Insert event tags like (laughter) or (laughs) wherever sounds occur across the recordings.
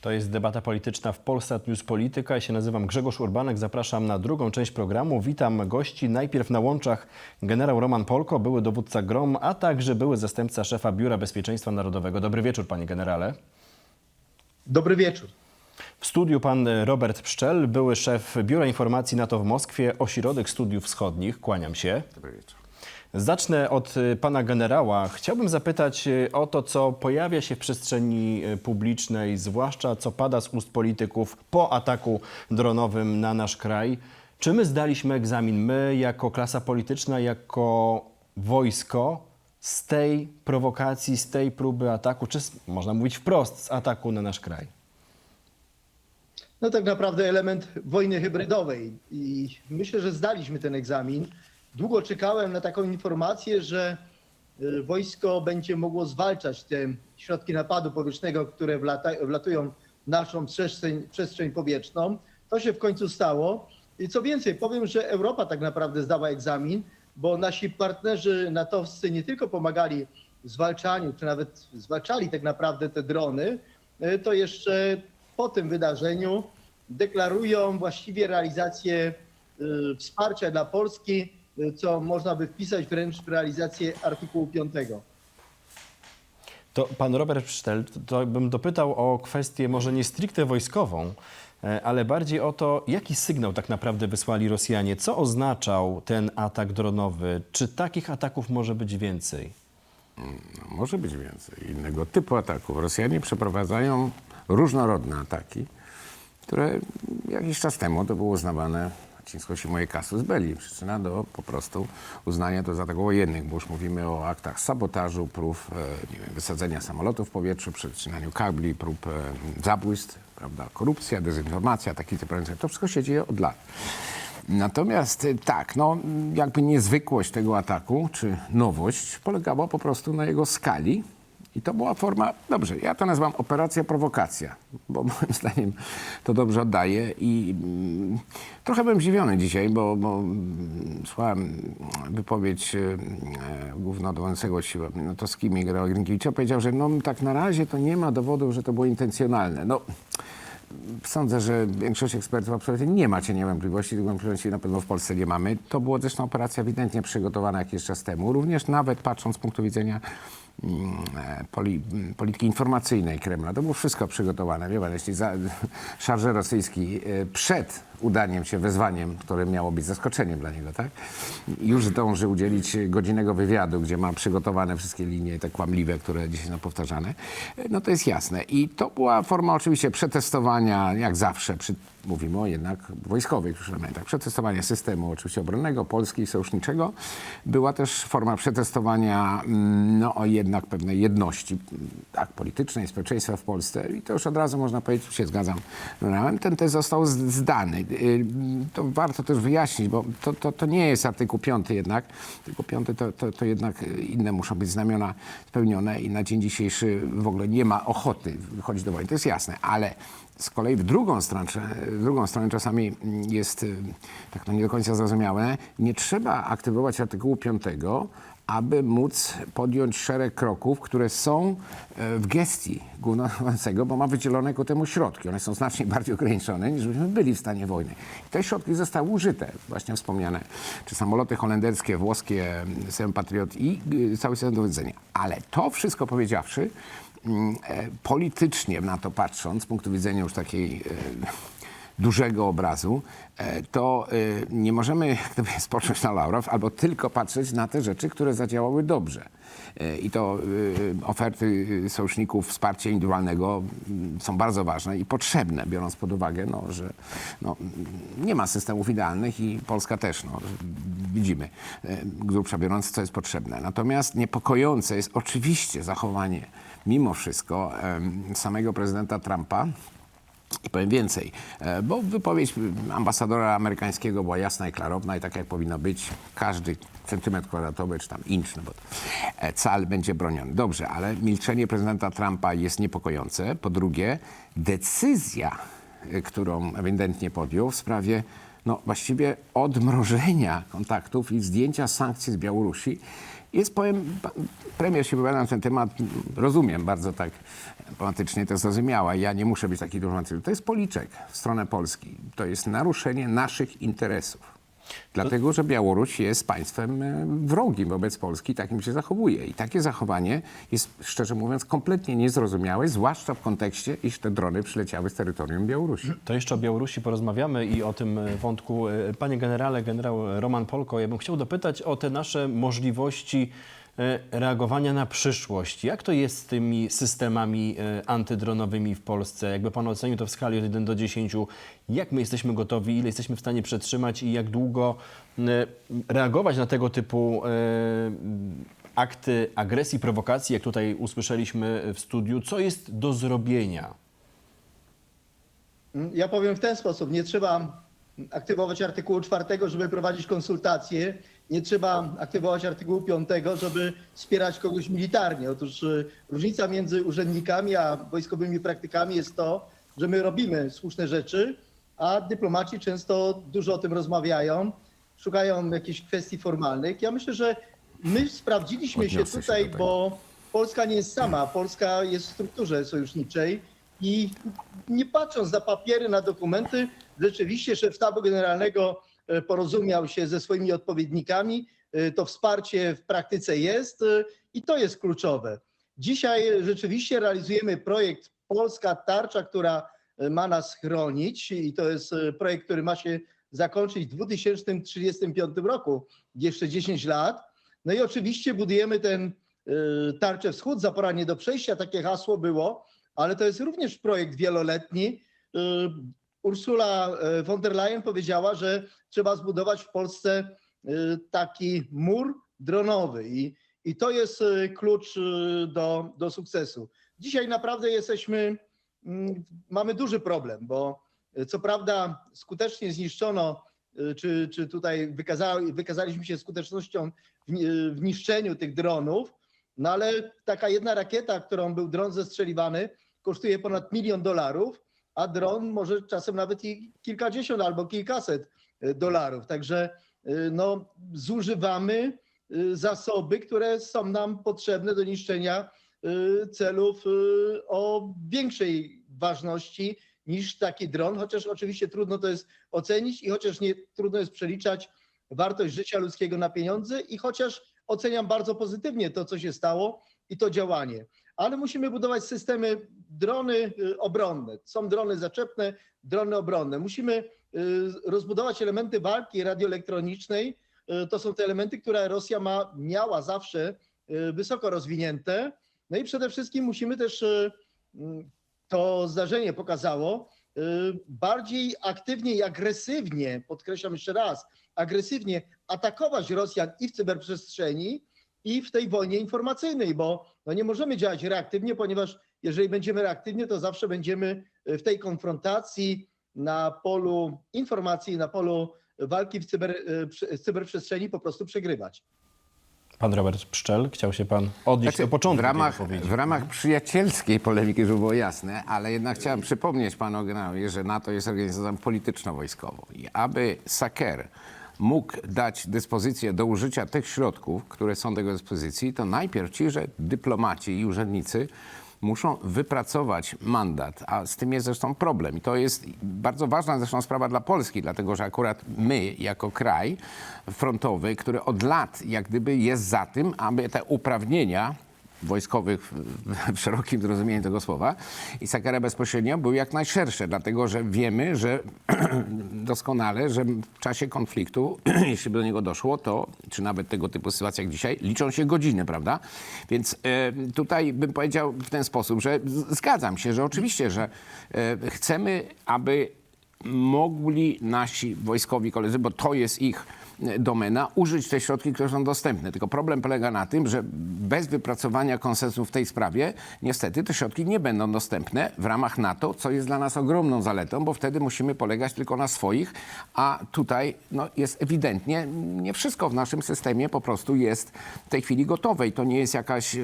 To jest debata polityczna w Polsat News Polityka. Ja się nazywam Grzegorz Urbanek. Zapraszam na drugą część programu. Witam gości. Najpierw na łączach generał Roman Polko, były dowódca GROM, a także były zastępca szefa Biura Bezpieczeństwa Narodowego. Dobry wieczór, panie generale. Dobry wieczór. W studiu pan Robert Pszczel, były szef Biura Informacji NATO w Moskwie, Ośrodek Studiów Wschodnich. Kłaniam się. Dobry wieczór. Zacznę od y, pana generała. Chciałbym zapytać y, o to, co pojawia się w przestrzeni y, publicznej, zwłaszcza co pada z ust polityków po ataku dronowym na nasz kraj. Czy my zdaliśmy egzamin, my jako klasa polityczna, jako wojsko, z tej prowokacji, z tej próby ataku, czy z, można mówić wprost, z ataku na nasz kraj? No tak naprawdę element wojny hybrydowej i myślę, że zdaliśmy ten egzamin. Długo czekałem na taką informację, że y, wojsko będzie mogło zwalczać te środki napadu powietrznego, które wlata, wlatują w naszą przestrzeń, przestrzeń powietrzną. To się w końcu stało. I co więcej, powiem, że Europa tak naprawdę zdała egzamin, bo nasi partnerzy natowscy nie tylko pomagali w zwalczaniu, czy nawet zwalczali tak naprawdę te drony, y, to jeszcze po tym wydarzeniu deklarują właściwie realizację y, wsparcia dla Polski, co można by wpisać wręcz w realizację artykułu 5. To pan Robert Psztel, to, to bym dopytał o kwestię może nie stricte wojskową, e, ale bardziej o to, jaki sygnał tak naprawdę wysłali Rosjanie, co oznaczał ten atak dronowy, czy takich ataków może być więcej? No, może być więcej innego typu ataków. Rosjanie przeprowadzają różnorodne ataki, które jakiś czas temu to było uznawane łacińską się moje kasus belli. Przyczyna do po prostu uznania to za ataków wojennych, bo już mówimy o aktach sabotażu, prób e, nie wiem, wysadzenia samolotów w powietrzu, przecinaniu kabli, prób e, zabójstw, prawda, korupcja, dezinformacja, taki typ rzeczy. To wszystko się dzieje od lat. Natomiast y, tak, no jakby niezwykłość tego ataku, czy nowość, polegała po prostu na jego skali. I to była forma, dobrze, ja to nazywam operacja prowokacja, bo (laughs) moim zdaniem to dobrze oddaje i mm, trochę byłem zdziwiony dzisiaj, bo, bo mm, słuchałem wypowiedź y, e, głównodowodzącego siły natowskimi Grała Grinkiewicza, powiedział, że no tak na razie to nie ma dowodów, że to było intencjonalne. No, Sądzę, że większość ekspertów absolutnie nie ma cienia wątpliwości, tych wątpliwości na pewno w Polsce nie mamy. To była zresztą operacja ewidentnie przygotowana jakiś czas temu, również nawet patrząc z punktu widzenia e, poli, polityki informacyjnej Kremla. To było wszystko przygotowane. Wie pan, jeśli za, rosyjski e, przed udaniem się, wezwaniem, które miało być zaskoczeniem dla niego, tak? Już dąży udzielić godzinnego wywiadu, gdzie ma przygotowane wszystkie linie te kłamliwe, które dzisiaj są powtarzane. No to jest jasne. I to była forma oczywiście przetestowania, jak zawsze, przy, mówimy o jednak wojskowych już elementach, przetestowania systemu oczywiście obronnego, Polski i sojuszniczego. Była też forma przetestowania mm, no, jednak pewnej jedności mm, tak, politycznej, społeczeństwa w Polsce. I to już od razu można powiedzieć, się zgadzam. generałem, Ten test został zdany. Y, To warto też wyjaśnić, bo to, to, to nie jest artykuł 5 jednak. Artykuł 5 to, to, to jednak inne muszą być znamiona spełnione i na dzień dzisiejszy w ogóle nie ma ochoty wychodzić do wojny. To jest jasne, ale z kolei w drugą stronę, w drugą stronę czasami jest y, tak to nie do końca zrozumiałe. Nie trzeba aktywować artykułu 5, aby móc podjąć szereg kroków, które są e, w gestii głównodowodzącego, bo ma wydzielone ku temu środki. One są znacznie (laughs) bardziej ograniczone, niż byśmy byli w stanie wojny. I te środki zostały użyte, właśnie wspomniane, czy samoloty holenderskie, włoskie, system Patriot i y, cały system dowodzenia. Ale to wszystko powiedziawszy, politycznie na to patrząc, z punktu widzenia już takiej e, dużego obrazu, e, to e, nie możemy (laughs) spocząć na laurach albo tylko patrzeć na te rzeczy, które zadziałały dobrze. E, I to e, oferty sojuszników wsparcia indywidualnego mm, są bardzo ważne i potrzebne, biorąc pod uwagę, no, że no, nie ma systemów idealnych i Polska też, no, widzimy, e, grubsza biorąc, co jest potrzebne. Natomiast niepokojące jest oczywiście zachowanie, mimo wszystko, samego prezydenta Trumpa, i powiem więcej, e, bo wypowiedź ambasadora amerykańskiego była jasna i klarowna i tak jak powinno być, każdy centymetr kwadratowy czy tam incz, no bo e, cal będzie broniony. Dobrze, ale milczenie prezydenta Trumpa jest niepokojące. Po drugie, decyzja, e, którą ewidentnie podjął w sprawie no, właściwie odmrożenia kontaktów i zdjęcia sankcji z Białorusi Jest, powiem, pa- premier się wypowiada na ten temat, rozumiem bardzo tak poetycznie to zrozumiała. Ja nie muszę być taki dyplomatyczny. To jest policzek w stronę Polski. To jest naruszenie naszych interesów. Dlatego, że Białoruś jest państwem e, wrogim wobec Polski, takim się zachowuje. I takie zachowanie jest, szczerze mówiąc, kompletnie niezrozumiałe, zwłaszcza w kontekście, iż te drony przyleciały z terytorium Białorusi. To jeszcze o Białorusi porozmawiamy i o tym e, wątku. E, Panie generale, generał Roman Polko, ja bym chciał dopytać o te nasze możliwości reagowania na przyszłość. Jak to jest z tymi systemami e, antydronowymi w Polsce? Jakby pan ocenił to w skali od 1 do 10, jak my jesteśmy gotowi, ile jesteśmy w stanie przetrzymać i jak długo e, reagować na tego typu e, akty agresji, prowokacji, jak tutaj usłyszeliśmy w studiu? Co jest do zrobienia? Ja powiem w ten sposób. Nie trzeba aktywować artykułu 4, żeby prowadzić konsultacje. Nie trzeba aktywować artykułu 5, żeby wspierać kogoś militarnie. Otóż y, różnica między urzędnikami a wojskowymi praktykami jest to, że my robimy słuszne rzeczy, a dyplomaci często dużo o tym rozmawiają, szukają jakichś kwestii formalnych. Ja myślę, że my sprawdziliśmy się Odniosę się tutaj, tego. bo Polska nie jest sama. Polska jest w strukturze sojuszniczej i nie patrząc na papiery, na dokumenty, rzeczywiście szef sztabu generalnego e, porozumiał się ze swoimi odpowiednikami. E, To wsparcie w praktyce jest e, i to jest kluczowe. Dzisiaj rzeczywiście realizujemy projekt Polska Tarcza, która ma nas chronić i to jest projekt, który ma się zakończyć w 2035 roku, jeszcze 10 lat. No i oczywiście budujemy ten tarczę wschód, zapora nie do przejścia, takie hasło było, ale to jest również projekt wieloletni. Ursula y, von der Leyen powiedziała, że trzeba zbudować w Polsce y, taki mur dronowy i, i to jest y, klucz do, do sukcesu. Dzisiaj naprawdę jesteśmy, mm, mamy duży problem, bo co prawda skutecznie zniszczono, czy, czy tutaj wykaza, wykazaliśmy się skutecznością w, w niszczeniu tych dronów, no ale taka jedna rakieta, którą był dron zestrzeliwany, kosztuje ponad milion dolarów, a dron może czasem nawet i kilkadziesiąt albo kilkaset y, dolarów. Także y, no, zużywamy y, zasoby, które są nam potrzebne do niszczenia celów o większej ważności niż taki dron, chociaż oczywiście trudno to jest ocenić i chociaż nie trudno jest przeliczać wartość życia ludzkiego na pieniądze i chociaż oceniam bardzo pozytywnie to, co się stało i to działanie. Ale musimy budować systemy drony y, obronne. Są drony zaczepne, drony obronne. Musimy y, rozbudować elementy walki radioelektronicznej. Y, To są te elementy, które Rosja ma, miała zawsze wysoko rozwinięte. No i przede wszystkim musimy też, to zdarzenie pokazało, bardziej aktywnie i agresywnie, podkreślam jeszcze raz, agresywnie atakować Rosjan i w cyberprzestrzeni, i w tej wojnie informacyjnej, bo no nie możemy działać reaktywnie, ponieważ jeżeli będziemy reaktywnie, to zawsze będziemy w tej konfrontacji na polu informacji, na polu walki w, cyber, w cyberprzestrzeni po prostu przegrywać. Pan Robert Pszczel, chciał się pan odnieść Znaczy, do początku w ramach, w ramach przyjacielskiej polemiki, żeby było jasne, ale jednak chciałem przypomnieć panu generałowi, że NATO jest organizacją polityczno-wojskową i aby Saker mógł dać dyspozycję do użycia tych środków, które są do dyspozycji, to najpierw ci, że dyplomaci i urzędnicy muszą wypracować mandat, a z tym jest zresztą problem. I to jest bardzo ważna zresztą sprawa dla Polski, dlatego że akurat my, jako kraj frontowy, który od lat jak gdyby jest za tym, aby te uprawnienia wojskowych w- szerokim zrozumieniu tego słowa i Sakara bezpośrednio były jak najszersze, dlatego że wiemy, że (clears throat) doskonale, że w czasie konfliktu, (clears throat) jeśli by do niego doszło, to czy nawet tego typu sytuacji jak dzisiaj, liczą się godziny, prawda? Więc e, tutaj bym powiedział w ten sposób, że zgadzam się, że oczywiście, że e, chcemy, aby mogli nasi wojskowi koledzy, bo to jest ich domena, użyć te środki, które są dostępne. Tylko problem polega na tym, że bez wypracowania konsensusu w tej sprawie niestety te środki nie będą dostępne w ramach NATO, co jest dla nas ogromną zaletą, bo wtedy musimy polegać tylko na swoich, a tutaj no, jest ewidentnie nie wszystko w naszym systemie po prostu jest w tej chwili gotowe i to nie jest jakaś e,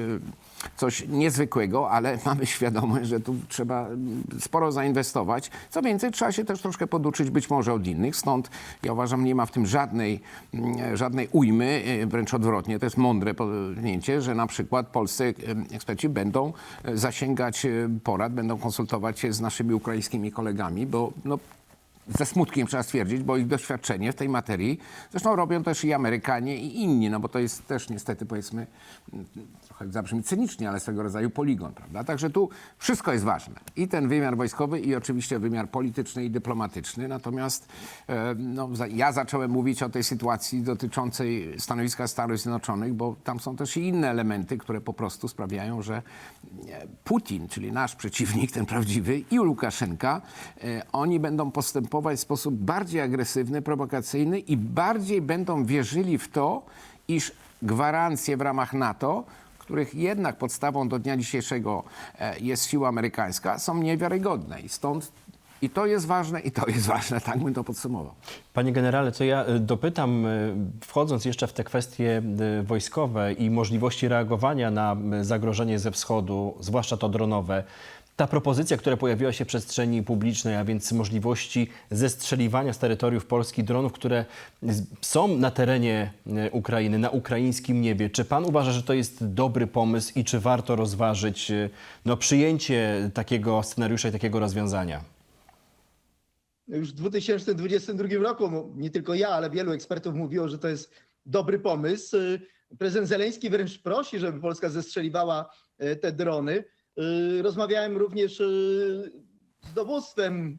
coś niezwykłego, ale (laughs) mamy świadomość, że tu trzeba mm, sporo zainwestować. Co więcej, trzeba się też troszkę poduczyć być może od innych, stąd ja uważam, nie ma w tym żadnej, mm, żadnej ujmy, e, wręcz odwrotnie, to jest mądre podjęcie, że na przykład polscy e, eksperci będą e, zasięgać porad, będą konsultować się z naszymi ukraińskimi kolegami, bo no, ze smutkiem trzeba stwierdzić, bo ich doświadczenie w tej materii, zresztą robią też i Amerykanie i inni, no bo to jest też niestety powiedzmy, trochę zabrzmi cynicznie, ale swego rodzaju poligon, prawda? Także tu wszystko jest ważne. I ten wymiar wojskowy i oczywiście wymiar polityczny i dyplomatyczny. Natomiast e, no, ja zacząłem mówić o tej sytuacji dotyczącej stanowiska Stanów Zjednoczonych, bo tam są też i inne elementy, które po prostu sprawiają, że e, Putin, czyli nasz przeciwnik, ten prawdziwy, i Łukaszenka, e, oni będą postępować w sposób bardziej agresywny, prowokacyjny i bardziej będą wierzyli w to, iż gwarancje w ramach NATO, których jednak podstawą do dnia dzisiejszego e, jest siła amerykańska, są niewiarygodne. I stąd i to jest ważne, i to jest ważne, tak bym to podsumował. Panie generale, co ja y, dopytam, y, wchodząc jeszcze w te kwestie wojskowe i możliwości reagowania na zagrożenie ze wschodu, zwłaszcza to dronowe, ta propozycja, która pojawiła się w przestrzeni publicznej, a więc możliwości zestrzeliwania z terytoriów Polski dronów, które są na terenie y, Ukrainy, na ukraińskim niebie. Czy pan uważa, że to jest dobry pomysł i czy warto rozważyć y, no, przyjęcie takiego scenariusza i takiego rozwiązania? Już w 2022 roku, no, nie tylko ja, ale wielu ekspertów mówiło, że to jest dobry pomysł. Y, Prezydent Zeleński wręcz prosi, żeby Polska zestrzeliwała e, te drony. Y, Rozmawiałem również y, z dowództwem,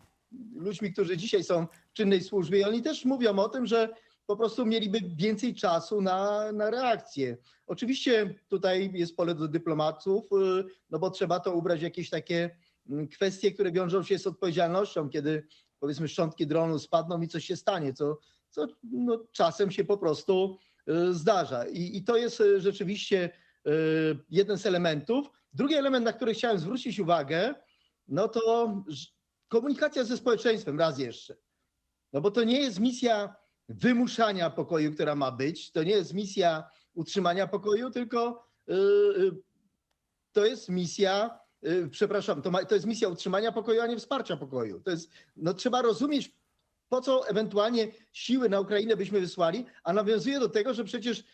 ludźmi, którzy dzisiaj są w czynnej służbie i oni też mówią o tym, że po prostu mieliby więcej czasu na, na reakcję. Oczywiście tutaj jest pole do dyplomatów, y, no bo trzeba to ubrać w jakieś takie mm, kwestie, które wiążą się z odpowiedzialnością, kiedy powiedzmy szczątki dronu spadną i coś się stanie, co, co no, czasem się po prostu zdarza. I, I to jest rzeczywiście jeden z elementów. Drugi element, na który chciałem zwrócić uwagę, no to komunikacja ze społeczeństwem raz jeszcze. No bo to nie jest misja wymuszania pokoju, która ma być, to nie jest misja utrzymania pokoju, tylko y, y, to jest misja, y, przepraszam, to, ma, to jest misja utrzymania pokoju, a nie wsparcia pokoju. To jest, no trzeba rozumieć, po co ewentualnie siły na Ukrainę byśmy wysłali, a nawiązuje do tego, że przecież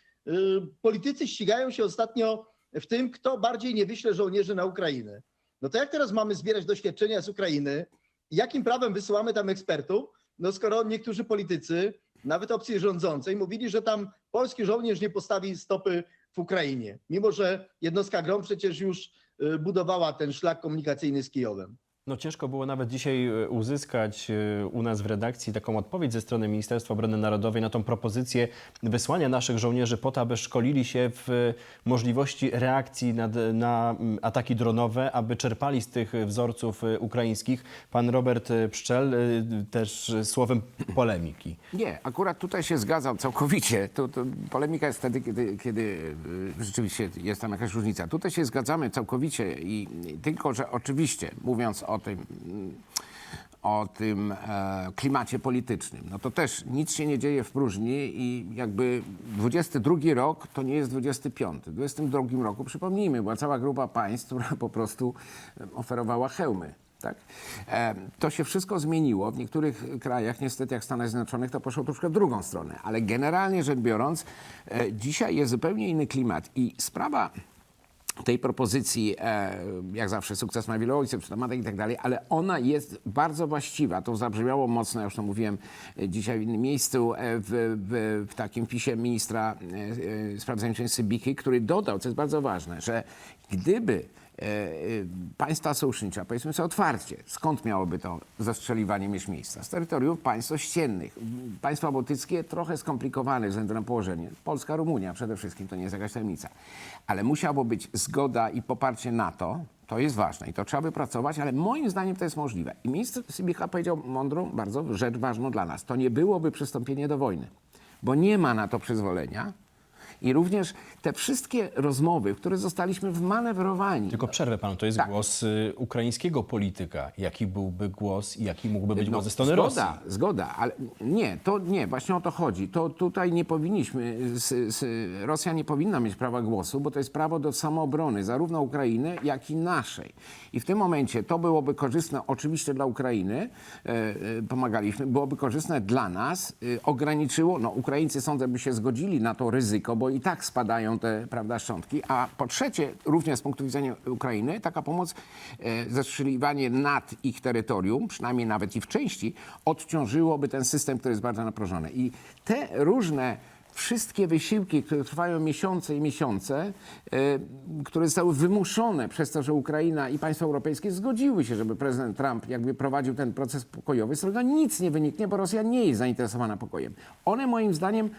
politycy ścigają się ostatnio w tym, kto bardziej nie wyśle żołnierzy na Ukrainę. No to jak teraz mamy zbierać doświadczenia z Ukrainy? Jakim prawem wysyłamy tam ekspertów? No skoro niektórzy politycy, nawet opcji rządzącej, mówili, że tam polski żołnierz nie postawi stopy w Ukrainie, mimo że jednostka GROM przecież już y, budowała ten szlak komunikacyjny z Kijowem. No ciężko było nawet dzisiaj e, uzyskać e, u nas w redakcji taką odpowiedź ze strony Ministerstwa Obrony Narodowej na tą propozycję wysłania naszych żołnierzy po to, aby szkolili się w możliwości reakcji na, na ataki dronowe, aby czerpali z tych wzorców e, ukraińskich. Pan Robert Pszczel też słowem polemiki. Nie, akurat tutaj się zgadzam całkowicie. To, to polemika jest wtedy, kiedy, kiedy rzeczywiście jest tam jakaś różnica. Tutaj się zgadzamy całkowicie i tylko, że oczywiście mówiąc o tym, mm, o tym e, klimacie politycznym, no to też nic się nie dzieje w próżni i jakby 22 rok to nie jest 25. W 22 roku, przypomnijmy, była cała grupa państw, (laughs) która po prostu e, oferowała hełmy. Tak? E, To się wszystko zmieniło. W niektórych krajach, niestety jak w Stanach Zjednoczonych, to poszło troszkę w drugą stronę. Ale generalnie rzecz biorąc, dzisiaj jest zupełnie inny klimat i sprawa tej propozycji, e, jak zawsze, sukces ma wiele ojców, matek i tak dalej, ale ona jest bardzo właściwa. To zabrzmiało mocno, ja już to mówiłem e, dzisiaj w innym miejscu, e, w, w, w takim pisie ministra spraw zagranicznych Sybiki, który dodał, co jest bardzo ważne, że gdyby państwa sojusznicza, powiedzmy sobie otwarcie, skąd miałoby to zastrzeliwanie mieć miejsca? Z terytoriów państw ościennych. Państwa bałtyckie trochę skomplikowane ze względu na położenie. Polska, Rumunia przede wszystkim, to nie jest jakaś tajemnica. Ale musiało być zgoda i poparcie NATO, to jest ważne i to trzeba wypracować, ale moim zdaniem to jest możliwe. I minister Sybicha powiedział mądrą, bardzo rzecz ważną dla nas. To nie byłoby przystąpienie do wojny, bo nie ma na to przyzwolenia I również te wszystkie rozmowy, w które zostaliśmy wmanewrowani. Tylko przerwę panu, to jest Tak. głos y, ukraińskiego polityka. Jaki byłby głos i jaki mógłby być głos ze strony No, zgoda, Rosji? Zgoda, ale nie, to nie, właśnie o to chodzi. To tutaj nie powinniśmy, s, s, Rosja nie powinna mieć prawa głosu, bo to jest prawo do samoobrony, zarówno Ukrainy, jak i naszej. I w tym momencie to byłoby korzystne oczywiście dla Ukrainy, e, e, pomagaliśmy, byłoby korzystne dla nas, e, ograniczyło, no Ukraińcy sądzę by się zgodzili na to ryzyko, bo i tak spadają te, prawda, szczątki, a po trzecie, również z punktu widzenia Ukrainy, taka pomoc, e, zestrzeliwanie nad ich terytorium, przynajmniej nawet i w części, odciążyłoby ten system, który jest bardzo naprożony. I te różne wszystkie wysiłki, które trwają miesiące i miesiące, e, które zostały wymuszone przez to, że Ukraina i państwa europejskie zgodziły się, żeby prezydent Trump jakby prowadził ten proces pokojowy, z którego nic nie wyniknie, bo Rosja nie jest zainteresowana pokojem. One moim zdaniem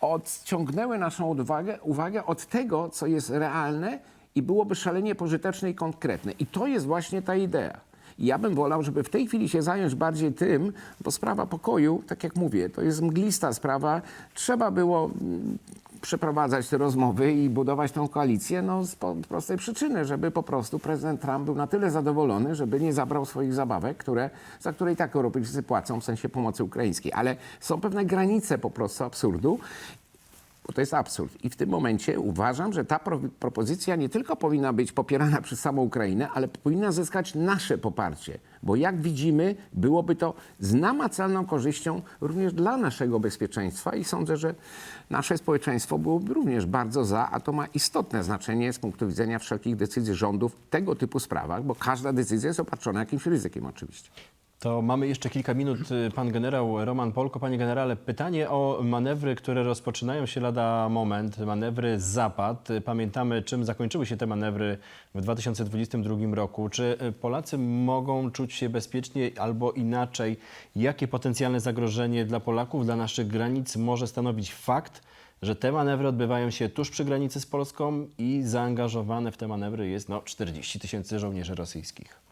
odciągnęły naszą uwagę, uwagę od tego, co jest realne i byłoby szalenie pożyteczne i konkretne. I to jest właśnie ta idea. Ja bym wolał, żeby w tej chwili się zająć bardziej tym, bo sprawa pokoju, tak jak mówię, to jest mglista sprawa. Trzeba było mm, przeprowadzać te rozmowy i budować tą koalicję no, z po- prostej przyczyny, żeby po prostu prezydent Trump był na tyle zadowolony, żeby nie zabrał swoich zabawek, które, za które i tak Europejczycy płacą w sensie pomocy ukraińskiej. Ale są pewne granice po prostu absurdu bo to jest absurd. I w tym momencie uważam, że ta pro, propozycja nie tylko powinna być popierana przez samą Ukrainę, ale powinna zyskać nasze poparcie. Bo jak widzimy, byłoby to z namacalną korzyścią również dla naszego bezpieczeństwa i sądzę, że nasze społeczeństwo byłoby również bardzo za, a to ma istotne znaczenie z punktu widzenia wszelkich decyzji rządów w tego typu sprawach, bo każda decyzja jest obarczona jakimś ryzykiem oczywiście. To mamy jeszcze kilka minut. y, Pan generał Roman Polko. Panie generale, pytanie o manewry, które rozpoczynają się lada moment. Manewry Zapad. Pamiętamy, czym zakończyły się te manewry w 2022 roku. Czy y, Polacy mogą czuć się bezpiecznie albo inaczej? Jakie potencjalne zagrożenie dla Polaków, dla naszych granic może stanowić fakt, że te manewry odbywają się tuż przy granicy z Polską i zaangażowane w te manewry jest no, 40 tysięcy żołnierzy rosyjskich?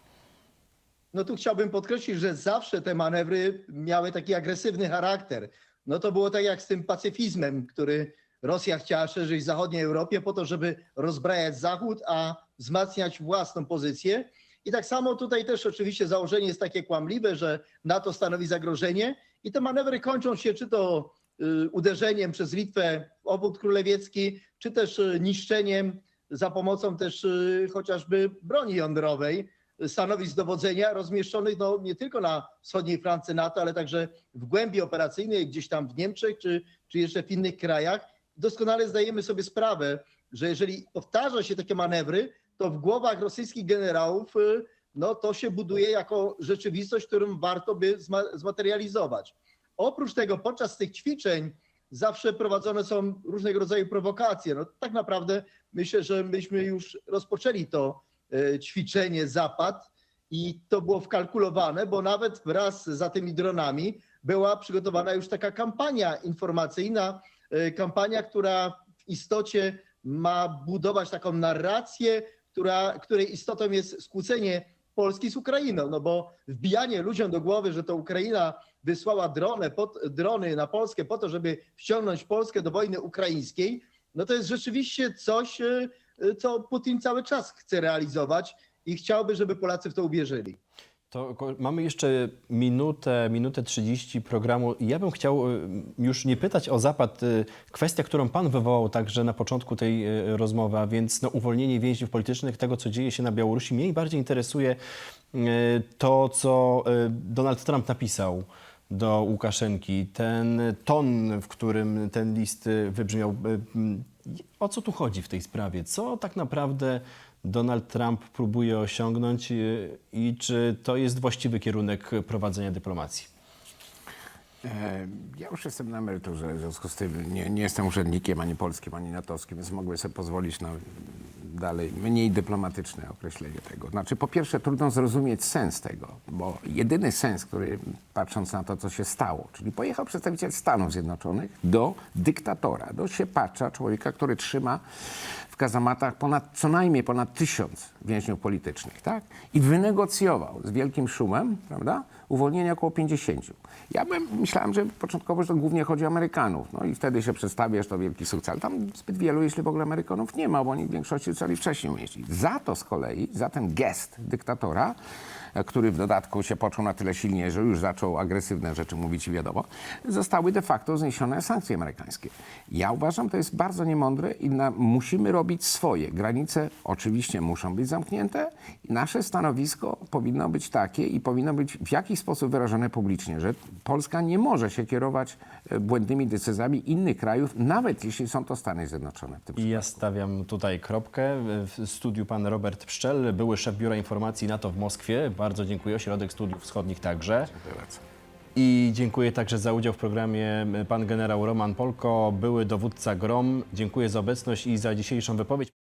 No tu chciałbym podkreślić, że zawsze te manewry miały taki agresywny charakter. No to było tak jak z tym pacyfizmem, który Rosja chciała szerzyć w zachodniej Europie po to, żeby rozbrajać Zachód, a wzmacniać własną pozycję. I tak samo tutaj też oczywiście założenie jest takie kłamliwe, że NATO stanowi zagrożenie i te manewry kończą się czy to y, uderzeniem przez Litwę w obwód królewiecki, czy też y, niszczeniem za pomocą też y, chociażby broni jądrowej stanowisk dowodzenia rozmieszczonych no, nie tylko na wschodniej flance NATO, ale także w głębi operacyjnej, gdzieś tam w Niemczech czy, czy jeszcze w innych krajach. Doskonale zdajemy sobie sprawę, że jeżeli powtarza się takie manewry, to w głowach rosyjskich generałów y, no, to się buduje jako rzeczywistość, którą warto by zma- zmaterializować. Oprócz tego podczas tych ćwiczeń zawsze prowadzone są różnego rodzaju prowokacje. No, tak naprawdę myślę, że myśmy już rozpoczęli to ćwiczenie Zapad i to było wkalkulowane, bo nawet wraz za tymi dronami była przygotowana już taka kampania informacyjna, e, kampania, która w istocie ma budować taką narrację, która, której istotą jest skłócenie Polski z Ukrainą, no bo wbijanie ludziom do głowy, że to Ukraina wysłała drony, po, drony na Polskę po to, żeby wciągnąć Polskę do wojny ukraińskiej, no to jest rzeczywiście coś, e, e, co Putin cały czas chce realizować i chciałby, żeby Polacy w to uwierzyli. To mamy jeszcze minutę, minutę 30 programu. Ja bym chciał y, już nie pytać o Zapad. y, Kwestia, którą Pan wywołał także na początku tej y, rozmowy, a więc no, uwolnienie więźniów politycznych, tego co dzieje się na Białorusi. Mnie bardziej interesuje to, co Donald Trump napisał do Łukaszenki. Ten ton, w którym ten list wybrzmiał. O co tu chodzi w tej sprawie? Co tak naprawdę Donald Trump próbuje osiągnąć y, i czy to jest właściwy kierunek prowadzenia dyplomacji? E, Ja już jestem na emeryturze, w związku z tym nie, nie jestem urzędnikiem ani polskim, ani natowskim, więc mogłem sobie pozwolić na dalej mniej dyplomatyczne określenie tego. Znaczy, po pierwsze, trudno zrozumieć sens tego, bo jedyny sens, który patrząc na to, co się stało, czyli pojechał przedstawiciel Stanów Zjednoczonych do dyktatora, do siepacza, człowieka, który trzyma w kazamatach ponad, co najmniej ponad tysiąc więźniów politycznych, tak? I wynegocjował z wielkim szumem, prawda, uwolnienie około 50. Ja bym, myślałem, że początkowo że to głównie chodzi o Amerykanów. No i wtedy się przedstawia, że to wielki sukces. Ale tam zbyt wielu, jeśli w ogóle Amerykanów nie ma, bo oni w większości zostali wcześniej umieścić. Za to z kolei, za ten gest dyktatora, który w dodatku się poczuł na tyle silnie, że już zaczął agresywne rzeczy mówić i wiadomo, zostały de facto zniesione sankcje amerykańskie. Ja uważam, to jest bardzo niemądre i na, musimy robić swoje. Granice oczywiście muszą być zamknięte i nasze stanowisko powinno być takie i powinno być w jakiś sposób wyrażone publicznie, że Polska nie może się kierować e, błędnymi decyzjami innych krajów, nawet jeśli są to Stany Zjednoczone. W tym I ja stawiam tutaj kropkę. W studiu pan Robert Pszczel, były szef Biura Informacji NATO w Moskwie. Bardzo dziękuję. Ośrodek Studiów Wschodnich także. Dziękuję bardzo. I dziękuję także za udział w programie pan generał Roman Polko, były dowódca GROM. Dziękuję za obecność i za dzisiejszą wypowiedź.